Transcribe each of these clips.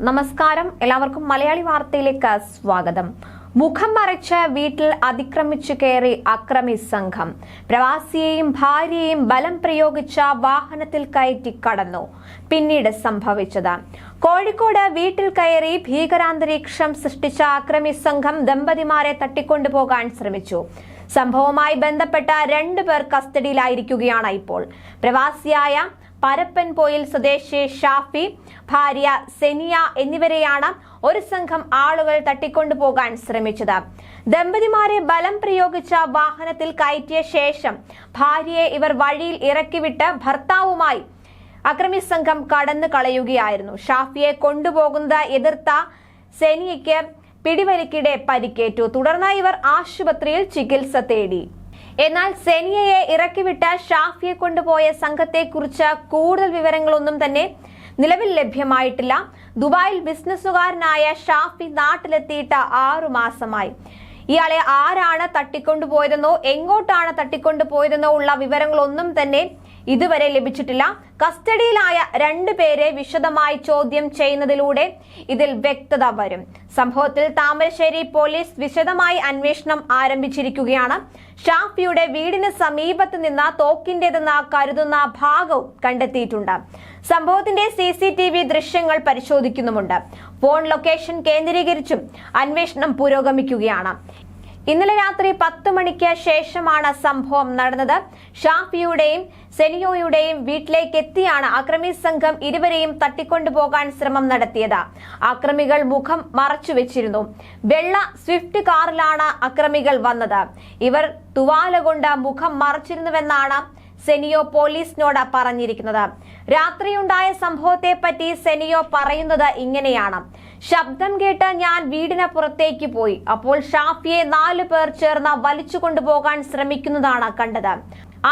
നമസ്കാരം. എല്ലാവർക്കും മലയാളി വാർത്തയിലേക്ക് സ്വാഗതം. മുഖം മറച്ച് വീട്ടിൽ അതിക്രമിച്ചു കയറി അക്രമി സംഘം. പ്രവാസിയെയും ഭാര്യയെയും ബലം പ്രയോഗിച്ച വാഹനത്തിൽ കയറ്റി കടന്നു. പിന്നീട് സംഭവിച്ചത്. കോഴിക്കോട് വീട്ടിൽ കയറി ഭീകരാന്തരീക്ഷം സൃഷ്ടിച്ച അക്രമി സംഘം ദമ്പതിമാരെ തട്ടിക്കൊണ്ടുപോകാൻ ശ്രമിച്ചു. സംഭവവുമായി ബന്ധപ്പെട്ട രണ്ടുപേർ കസ്റ്റഡിയിലായിരിക്കുകയാണ് ഇപ്പോൾ. പ്രവാസിയായ പരപ്പൻപോയിൽ സ്വദേശി ഷാഫി ഭാര്യ സെനിയ എന്നിവരെയാണ് ഒരു സംഘം ആളുകൾ തട്ടിക്കൊണ്ടുപോകാൻ ശ്രമിച്ചത്. ദമ്പതിമാരെ ബലം പ്രയോഗിച്ച വാഹനത്തിൽ കയറ്റിയ ശേഷം ഭാര്യയെ ഇവർ വഴിയിൽ ഇറക്കിവിട്ട് ഭർത്താവുമായി അക്രമി സംഘം കടന്നു കളയുകയായിരുന്നു. ഷാഫിയെ കൊണ്ടുപോകുന്നത് എതിർത്ത സെനിയയ്ക്ക് പിടിവലിക്കിടെ പരിക്കേറ്റു. തുടർന്ന് ഇവർ ആശുപത്രിയിൽ ചികിത്സ തേടി. എന്നാൽ സെനിയയെ ഇറക്കിവിട്ട ഷാഫിയെ കൊണ്ടുപോയ സംഘത്തെക്കുറിച്ച് കൂടുതൽ വിവരങ്ങളൊന്നും തന്നെ നിലവിൽ ലഭ്യമായിട്ടില്ല. ദുബായിൽ ബിസിനസ്സുകാരനായ ഷാഫി നാട്ടിലെത്തിയിട്ട് ആറു മാസമായി. ഇയാളെ ആരാണ് തട്ടിക്കൊണ്ടുപോയതെന്നോ എങ്ങോട്ടാണ് തട്ടിക്കൊണ്ടുപോയതെന്നോ ഉള്ള വിവരങ്ങളൊന്നും തന്നെ ഇതുവരെ ലഭിച്ചിട്ടില്ല. കസ്റ്റഡിയിലായ രണ്ടു പേരെ വിശദമായി ചോദ്യം ചെയ്യുന്നതിലൂടെ ഇതിൽ വ്യക്തത വരും. സംഭവത്തിൽ താമരശ്ശേരി പോലീസ് വിശദമായി അന്വേഷണം ആരംഭിച്ചിരിക്കുകയാണ്. ഷാഫിയുടെ വീടിന് സമീപത്ത് നിന്ന് തോക്കിന്റേതെന്ന് കരുതുന്ന ഭാഗവും കണ്ടെത്തിയിട്ടുണ്ട്. സംഭവത്തിന്റെ സി സി ടി വി ദൃശ്യങ്ങൾ പരിശോധിക്കുന്നുമുണ്ട്. ഫോൺ ലൊക്കേഷൻ കേന്ദ്രീകരിച്ചും അന്വേഷണം പുരോഗമിക്കുകയാണ്. ഇന്നലെ രാത്രി പത്ത് മണിക്ക് ശേഷമാണ് സംഭവം നടന്നത്. ഷാഫിയുടെയും സെനിയോയുടെയും വീട്ടിലേക്ക് എത്തിയാണ് അക്രമി സംഘം ഇരുവരെയും തട്ടിക്കൊണ്ടുപോകാൻ ശ്രമം നടത്തിയത്. അക്രമികൾ മുഖം മറച്ചു വെച്ചിരുന്നു. വെള്ള സ്വിഫ്റ്റ് കാറിലാണ് അക്രമികൾ വന്നത്. ഇവർ തുവാല കൊണ്ട് മുഖം മറച്ചിരുന്നുവെന്നാണ് സെനിയോ പോലീസിനോട് പറഞ്ഞിരിക്കുന്നത്. രാത്രിയുണ്ടായ സംഭവത്തെ പറ്റി സെനിയോ പറയുന്നത് ഇങ്ങനെയാണ്. ശബ്ദം കേട്ട് ഞാൻ വീടിന് പുറത്തേക്ക് പോയി. അപ്പോൾ ഷാഫിയെ നാലു പേർ ചേർന്ന് വലിച്ചു കൊണ്ടുപോകാൻ ശ്രമിക്കുന്നതാണ് കണ്ടത്.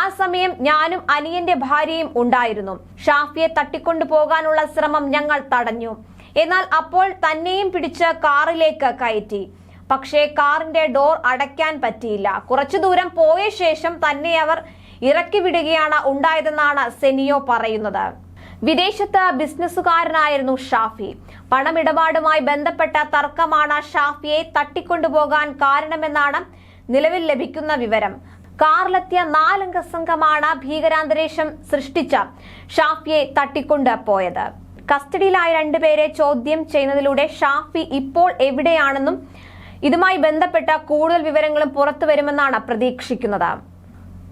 ആ സമയം ഞാനും അനിയന്റെ ഭാര്യയും ഉണ്ടായിരുന്നു. ഷാഫിയെ തട്ടിക്കൊണ്ടു പോകാനുള്ള ശ്രമം ഞങ്ങൾ തടഞ്ഞു. എന്നാൽ അപ്പോൾ തന്നെയും പിടിച്ച് കാറിലേക്ക് കയറ്റി. പക്ഷേ കാറിന്റെ ഡോർ അടയ്ക്കാൻ പറ്റിയില്ല. കുറച്ചു ദൂരം പോയ ശേഷം തന്നെ അവർ ഇറക്കി വിടുകയാണ് ഉണ്ടായതെന്നാണ് സെനിയോ പറയുന്നത്. വിദേശത്ത് ബിസിനസ്സുകാരനായിരുന്നു ഷാഫി. പണമിടപാടുമായി ബന്ധപ്പെട്ട തർക്കമാണ് ഷാഫിയെ തട്ടിക്കൊണ്ടുപോകാൻ കാരണമെന്നാണ് നിലവിൽ ലഭിക്കുന്ന വിവരം. കാറിലെത്തിയ നാലംഗ സംഘമാണ് ഭീകരാന്തരീക്ഷം സൃഷ്ടിച്ച ഷാഫിയെ തട്ടിക്കൊണ്ട് പോയത്. കസ്റ്റഡിയിലായ രണ്ടുപേരെ ചോദ്യം ചെയ്യുന്നതിലൂടെ ഷാഫി ഇപ്പോൾ എവിടെയാണെന്നും ഇതുമായി ബന്ധപ്പെട്ട കൂടുതൽ വിവരങ്ങളും പുറത്തു വരുമെന്നാണ് പ്രതീക്ഷിക്കുന്നത്.